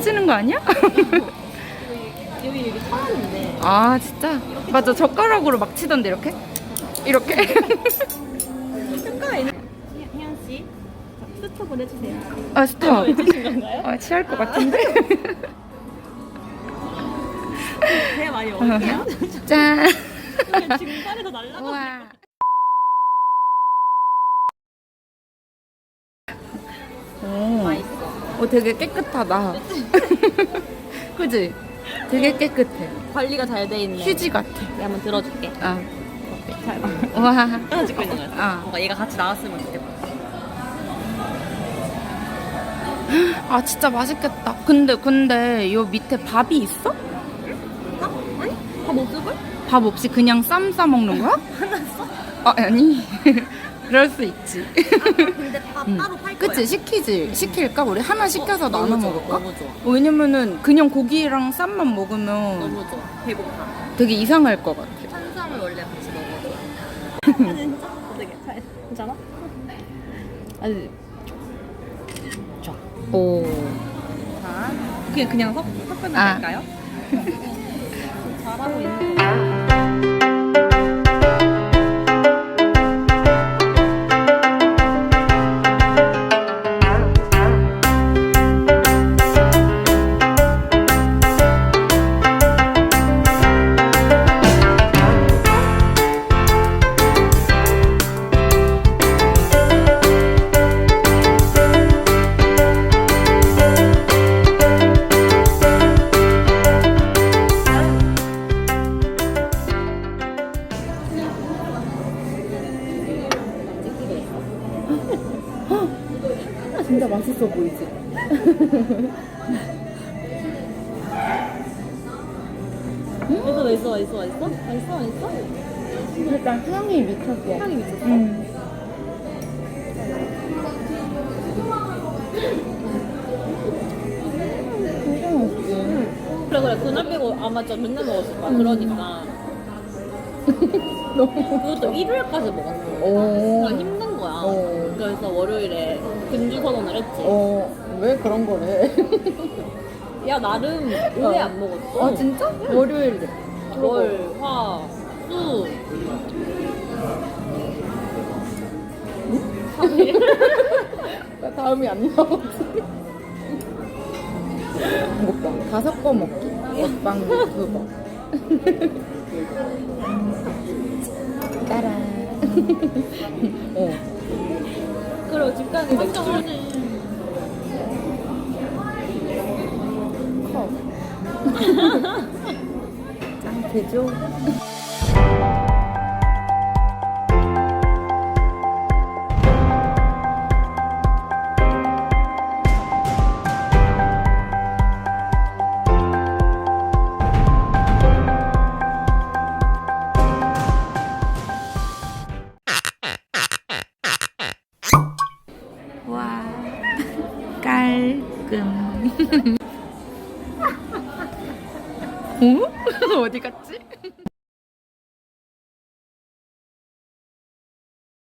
터지는 거 아니야? 여기 여기 터졌는데. 아 진짜? 맞아 젓가락으로 막 치던데 이렇게? 이렇게? 혜연 씨, 스토 보내주세요. 아 스톱 아, 아 취할 것 같은데? 배 많이 어울려. 짠 지금 살에서 날라가. 오 어. 어 되게 깨끗하다 그지? 되게 깨끗해 관리가 잘 돼 있네. 휴지 같아 내가 한번 들어줄게. 아잘 봐. 우와 하나 찍고 있는 거야. 아. 뭔가 얘가 같이 나왔으면 좋겠다. 아 진짜 맛있겠다 근데 근데 요 밑에 밥이 있어? 밥? 아니? 밥 없을걸? 밥 없이 그냥 쌈 싸 먹는 거야? 하나였어? 아 아니 그럴 수 있지 근데 밥 응. 따로 팔 거야. 그치 시키지 시킬까? 우리 하나 시켜서 어, 나눠 너무 좋아, 먹을까? 너무 좋아. 어, 왜냐면은 그냥 고기랑 쌈만 먹으면 너무 좋아. 배고파. 되게 이상할 것 같아 탄수화물 원래 같이 먹어. 아, 진짜? 어떻게? 잘, 괜찮아? 아니, 좋아. 오 자, 그냥 그냥 섞, 섞으면 아. 될까요? 잘하고 있는 거. 진짜 맛있어 보이지? 맛있어, 맛있어, 맛있어, 맛있어? 맛있어, 맛있어? 일단 향이 미쳤어 향이 미쳤어? 진짜 맛있지 그래, 그래. 그날 빼고 아마 저 맨날 먹었을 거야. 그러니까. 너무 그것도 일요일까지 먹었어. 오. 그러니까 힘든 거야. 어. 그래서 월요일에 금주 선언을 했지. 어, 왜 그런 거래? 야, 나름 오래 어. 안 먹었어. 아, 진짜? 월요일에. 월, 화, 수. 나 다음이 안 나오지. 먹방. 다섯 번 먹기. 먹방 두 번. 따라. 어. 가는 거 걱정하지. 커. 짱 되죠? 응? 어? 어디 갔지?